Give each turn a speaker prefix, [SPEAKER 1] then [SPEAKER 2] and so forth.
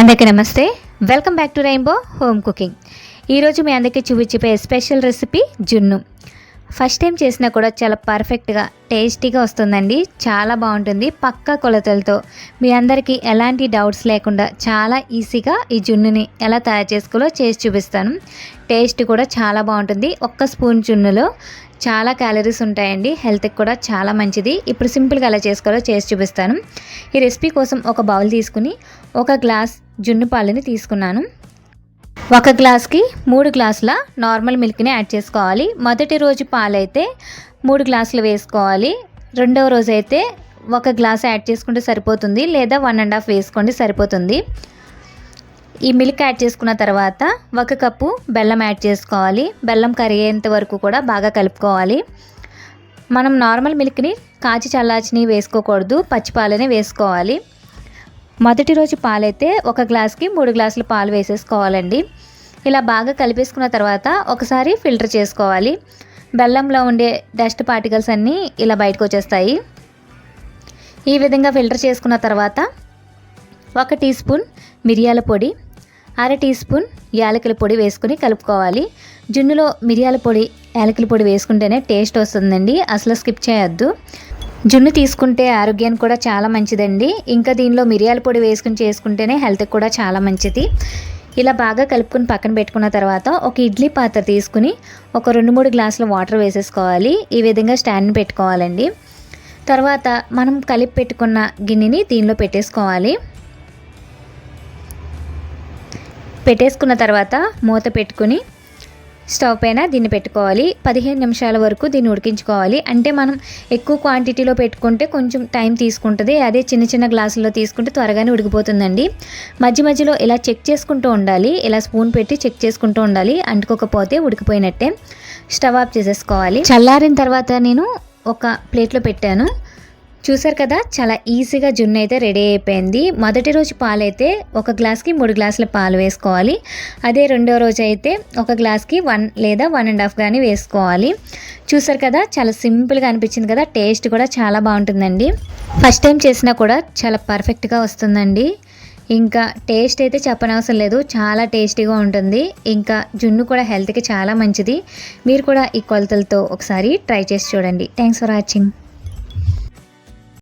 [SPEAKER 1] అందరికీ నమస్తే. Welcome back to rainbow home cooking ఈరోజు మీ అందరికీ చూపించిపోయే స్పెషల్ రెసిపీ జున్ను. ఫస్ట్ టైం చేసినా కూడా చాలా పర్ఫెక్ట్గా టేస్టీగా వస్తుందండి. చాలా బాగుంటుంది పక్కా కొలతలతో. మీ అందరికీ ఎలాంటి డౌట్స్ లేకుండా చాలా ఈజీగా ఈ జున్నుని ఎలా తయారు చేసుకోలో చేసి చూపిస్తాను. టేస్ట్ కూడా చాలా బాగుంటుంది. ఒక్క స్పూన్ జున్నులో చాలా క్యాలరీస్ ఉంటాయండి. హెల్త్కి కూడా చాలా మంచిది. ఇప్పుడు సింపుల్గా ఎలా చేసుకోవాలో చేసి చూపిస్తాను. ఈ రెసిపీ కోసం ఒక బౌల్ తీసుకుని ఒక గ్లాస్ జున్ను పాలని తీసుకున్నాను. ఒక గ్లాస్కి మూడు గ్లాసుల నార్మల్ మిల్క్ని యాడ్ చేసుకోవాలి. మొదటి రోజు పాలైతే మూడు గ్లాసులు వేసుకోవాలి. రెండవ రోజు అయితే ఒక గ్లాస్ యాడ్ చేసుకుంటే సరిపోతుంది లేదా వన్ అండ్ హాఫ్ వేసుకోండి సరిపోతుంది. ఈ మిల్క్ యాడ్ చేసుకున్న తర్వాత ఒక కప్పు బెల్లం యాడ్ చేసుకోవాలి. బెల్లం కరిగేంత వరకు కూడా బాగా కలుపుకోవాలి. మనం నార్మల్ మిల్క్ని కాచి చల్లార్చిని వేసుకోకూడదు. పచ్చిపాలనే వేసుకోవాలి. మొదటి రోజు పాలైతే ఒక గ్లాస్కి మూడు గ్లాసులు పాలు వేసేసుకోవాలండి. ఇలా బాగా కలిపేసుకున్న తర్వాత ఒకసారి ఫిల్టర్ చేసుకోవాలి. బెల్లంలో ఉండే డస్ట్ పార్టికల్స్ అన్నీ ఇలా బయటకు వచ్చేస్తాయి. ఈ విధంగా ఫిల్టర్ చేసుకున్న తర్వాత ఒక టీ స్పూన్ మిరియాల పొడి అర టీ స్పూన్ యాలకుల పొడి వేసుకుని కలుపుకోవాలి. జున్నులో మిరియాల పొడి యాలకుల పొడి వేసుకుంటేనే టేస్ట్ వస్తుందండి. అసలు స్కిప్ చేయొద్దు. జున్ను తీసుకుంటే ఆరోగ్యానికి కూడా చాలా మంచిదండి. ఇంకా దీనిలో మిరియాల పొడి వేసుకుని చేసుకుంటేనే హెల్త్కి కూడా చాలా మంచిది. ఇలా బాగా కలుపుకొని పక్కన పెట్టుకున్న తర్వాత ఒక ఇడ్లీ పాత్ర తీసుకుని ఒక రెండు మూడు గ్లాసుల వాటర్ వేసేసుకోవాలి. ఈ విధంగా స్టాండ్ పెట్టుకోవాలండి. తర్వాత మనం కలిపి పెట్టుకున్న గిన్నెని దీనిలో పెట్టేసుకోవాలి. పెట్టేసుకున్న తర్వాత మూత పెట్టుకుని స్టవ్ పైన దీన్ని పెట్టుకోవాలి. పదిహేను నిమిషాల వరకు దీన్ని ఉడికించుకోవాలి. అంటే మనం ఎక్కువ క్వాంటిటీలో పెట్టుకుంటే కొంచెం టైం తీసుకుంటుంది. అదే చిన్న చిన్న గ్లాసుల్లో తీసుకుంటే త్వరగానే ఉడికిపోతుందండి. మధ్య మధ్యలో ఇలా చెక్ చేసుకుంటూ ఉండాలి. ఇలా స్పూన్ పెట్టి చెక్ చేసుకుంటూ ఉండాలి. అంటుకోకపోతే ఉడికిపోయినట్టే. స్టవ్ ఆఫ్ చేసేసుకోవాలి. చల్లారిన తర్వాత నేను ఒక ప్లేట్లో పెట్టాను. చూసారు కదా చాలా ఈజీగా జున్ను అయితే రెడీ అయిపోయింది. మొదటి రోజు పాలైతే ఒక గ్లాస్కి మూడు గ్లాసుల పాలు వేసుకోవాలి. అదే రెండో రోజు అయితే ఒక గ్లాస్కి వన్ లేదా వన్ అండ్ హాఫ్ కానీ వేసుకోవాలి. చూసారు కదా చాలా సింపుల్గా అనిపించింది కదా టేస్ట్ కూడా చాలా బాగుంటుందండి. ఫస్ట్ టైం చేసినా కూడా చాలా పర్ఫెక్ట్గా వస్తుందండి. ఇంకా టేస్ట్ అయితే చెప్పనవసరం లేదు చాలా టేస్టీగా ఉంటుంది. ఇంకా జున్ను కూడా హెల్త్కి చాలా మంచిది. మీరు కూడా ఈ కొలతలతో ఒకసారి ట్రై చేసి చూడండి. Thanks for watching.